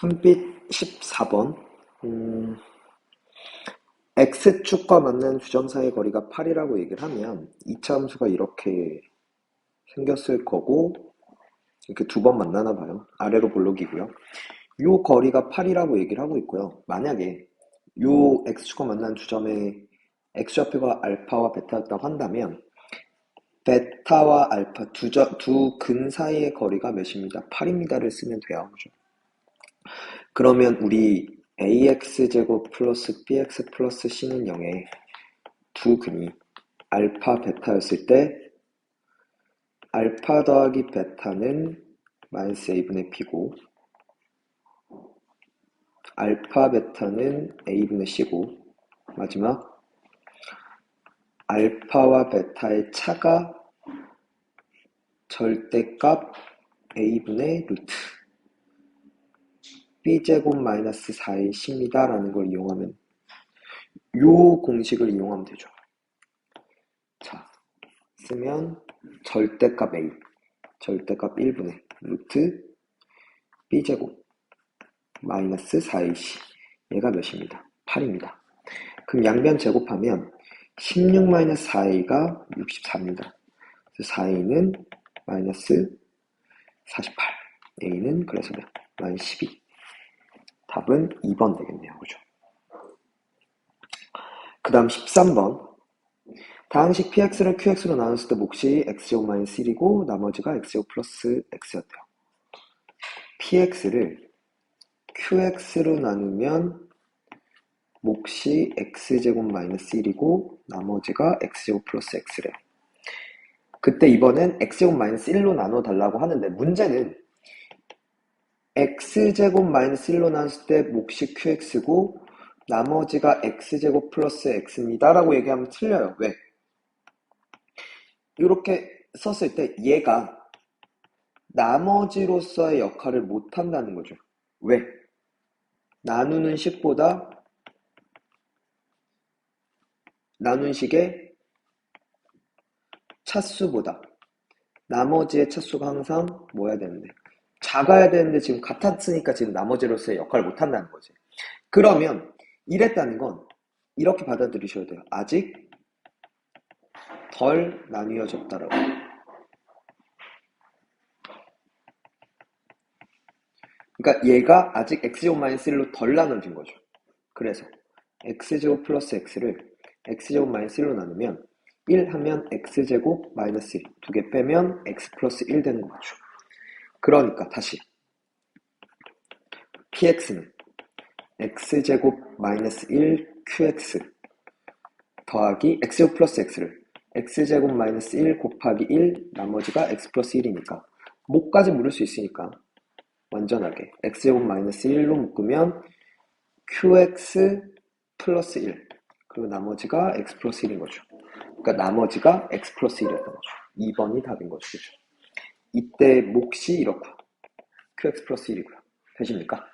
한빛 14번 음, X축과 만난 주점 사이의 거리가 8이라고 얘기를 하면 이차 함수가 이렇게 생겼을 거고 이렇게 두 번 만나나 봐요. 아래로 볼록이고요. 요 거리가 8이라고 얘기를 하고 있고요. 만약에 요 X축과 만난 주점의 X좌표가 알파와 베타였다고 한다면 베타와 알파 두근 사이의 거리가 몇입니다. 8입니다를 쓰면 돼요. 그러면 우리 ax제곱 플러스 bx 플러스 c는 0에 두 근이 알파 베타였을 때 알파 더하기 베타는 마이너스 a분의 b고 알파 베타는 a분의 c고 마지막 알파와 베타의 차가 절대값 a분의 루트 b제곱 마이너스 4의 c입니다. 라는 걸 이용하면 요 공식을 이용하면 되죠. 자, 쓰면 절대값 a, 절대값 1분의 루트 b제곱 마이너스 4의 c 얘가 몇입니다. 8입니다. 그럼 양변 제곱하면 16 마이너스 4a가 64입니다. 그래서 4a는 마이너스 48, a는 그래서 마이너스 12 답은 2번 되겠네요. 그죠? 그 다음 13번. 다항식 px를 qx로 나눴을 때 몫이 x제곱 마이너스 1이고 나머지가 x제곱 플러스 x였대요. px를 qx로 나누면 몫이 x제곱 마이너스 1이고 나머지가 x제곱 플러스 x래요. 그때 이번엔 x제곱 마이너스 1로 나눠 달라고 하는데 문제는 x제곱 마이너스 1로 나눴을 때 몫이 qx고 나머지가 x제곱 플러스 x입니다 라고 얘기하면 틀려요. 왜? 이렇게 썼을 때 얘가 나머지로서의 역할을 못한다는 거죠. 왜? 나누는 식보다 나눈 식의 차수보다 나머지의 차수가 항상 뭐야 되는데 작아야 되는데 지금 같았으니까 지금 나머지로서의 역할을 못 한다는 거지. 그러면 이랬다는 건 이렇게 받아들이셔야 돼요. 아직 덜 나뉘어졌다라고. 그러니까 얘가 아직 x제곱 마이너스 1로 덜 나눠진 거죠. 그래서 x제곱 플러스 x를 x제곱 마이너스 1로 나누면 1 하면 x제곱 마이너스 1, 두 개 빼면 x 플러스 1 되는 거죠. 그러니까 다시 px는 x제곱 마이너스 1 qx 더하기 x제곱 플러스 x를 x제곱 마이너스 1 곱하기 1 나머지가 x 플러스 1이니까 목까지 물을 수 있으니까 완전하게 x제곱 마이너스 1로 묶으면 qx 플러스 1 그리고 나머지가 x 플러스 1인 거죠. 그러니까 나머지가 x 플러스 1이었던 거죠. 2번이 답인 거죠. 그죠? 이때 몫이 이렇고 qx 플러스 1이고요. 되십니까?